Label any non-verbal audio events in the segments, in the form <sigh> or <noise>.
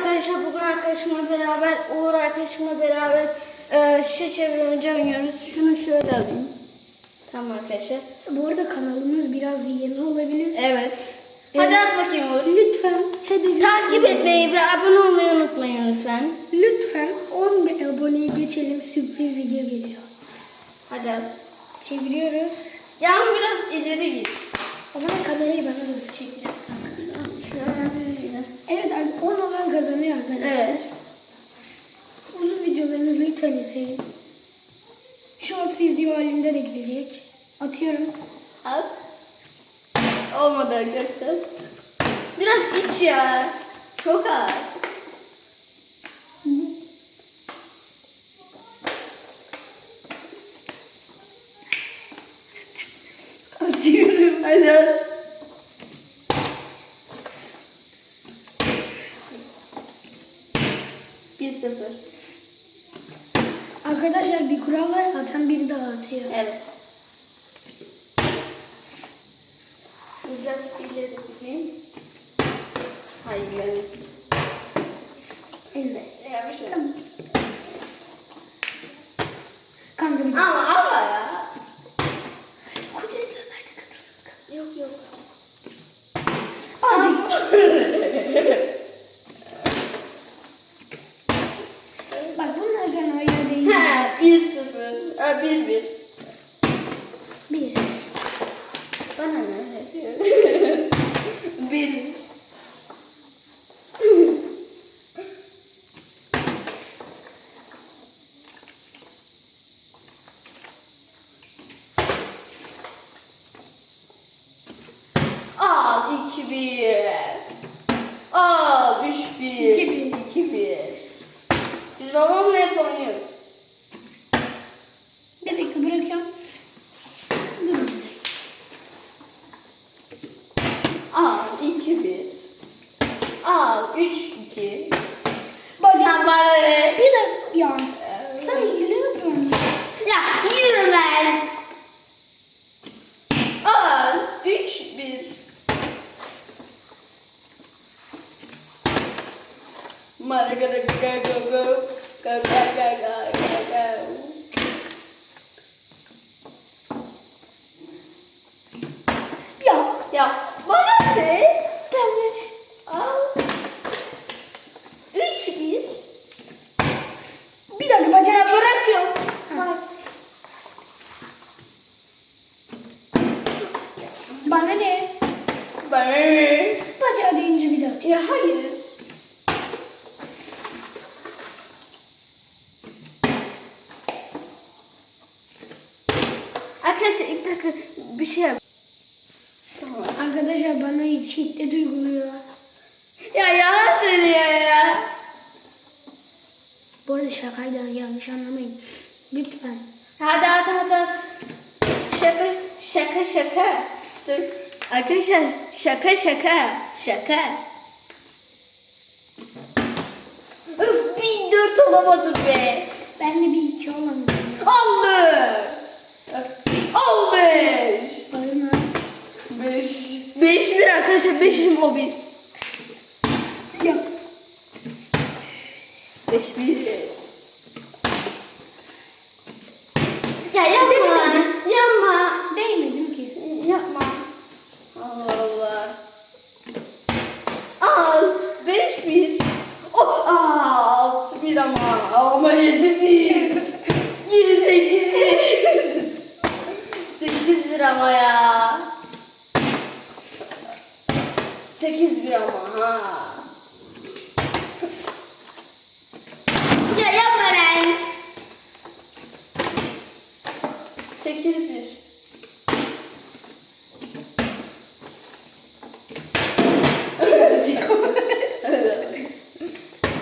arkadaşlar bugün arkadaşımla beraber Uğur arkadaşımla beraber e, şişe çevirmece oynuyoruz. Şunu şöyle alayım. Tamam arkadaşlar. Bu arada kanalımız biraz yeni olabilir. Evet. Hadi at bakayım Uğur. Lütfen hedefi Takip etmeyi ve abone olmayı unutmayın lütfen. Lütfen 10 bin aboneyi geçelim. Sürpriz video geliyor. Hadi at. Çeviriyoruz. Yalnız biraz ileri git. O zaman kamerayı bana doğru çekeceğiz kanka. Şöyle. Evet abi 10 olan kazanıyor arkadaşlar. Evet. Uzun videolarınızı lütfen izleyin. Shorts de gidecek. Atıyorum. At. Olmadı arkadaşlar. Biraz iç ya. Çok ağır. Atıyorum. Hadi at. Bir sıfır. Arkadaşlar bir kural var. Atan biri daha atıyor. Evet. Biraz ileri gideyim. Hayır. Elle. Yavaş. Tamam. Kanka bir Ama ama ya. Kudret Ömer'de katılsın. Yok yok. Hadi. Bak bunlar fena yer değil. Ha, bir sıfır. Ha, bir bir. Bir. Bana ne? bir. Al iki bir. Al üç bir. İki bir. İki bir. Biz babamla hep oynuyoruz. Bir dakika bırakıyorum. Dur. Al iki bir. Al üç iki. Bacak. Sen bana ne? Bir dakika. Ya. Sen hile yapıyorsun. Ya yürü lan. Al üç bir. Mara gara gara go go. Go go go go go go. Ya. Ya bana ne? Tamam. Al. Üç bir. Bir dakika bacak. Ya bırakıyorum. Ha. Bana ne? Bana ne? Bacağı deyince bir atıyor. Ya hayır. Arkadaşlar ilk dakika bir şey yap. Tamam. Arkadaşlar bana hiç şiddet uyguluyor. Ya yalan söylüyor ya. Bu arada şakaydı yanlış anlamayın. Lütfen. Hadi hadi hadi. Şaka şaka şaka. Dur. Arkadaşlar şaka şaka şaka. Öf bir dört olamadım be. Ben de bir iki olamadım. Aldı. Al beş. Bana. Beş. Beş bir arkadaşlar beşim o bir. Ya. Beş bir. Ya yapma lan. Yapma. Değmedim ki. Yapma. Allah Allah. Al. Beş bir. Oh, aa, altı bir ama. Ama yedi bir. Yedi sekiz bir. <laughs> Sekiz bir ama ya. Sekiz bir ama ha. Ya yapma lan. Sekiz bir.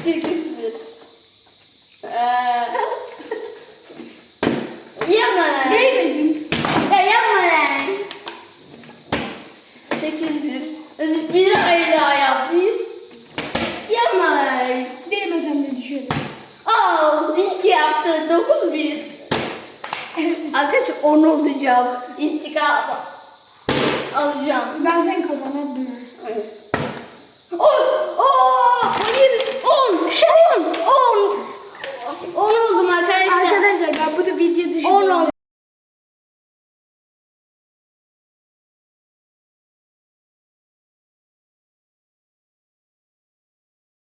Sekiz bir. Ee, yapma lan. Değmedim. Ya yapma lan. Sekiz bir. Hadi bir ay daha yap bir. Yapma lan. Değmesem de düşüyordum. Al. iki yaptı. Dokuz bir. Arkadaşlar on olacağım. İntikam alacağım. Ben sen kazanamadım. ha. Oh!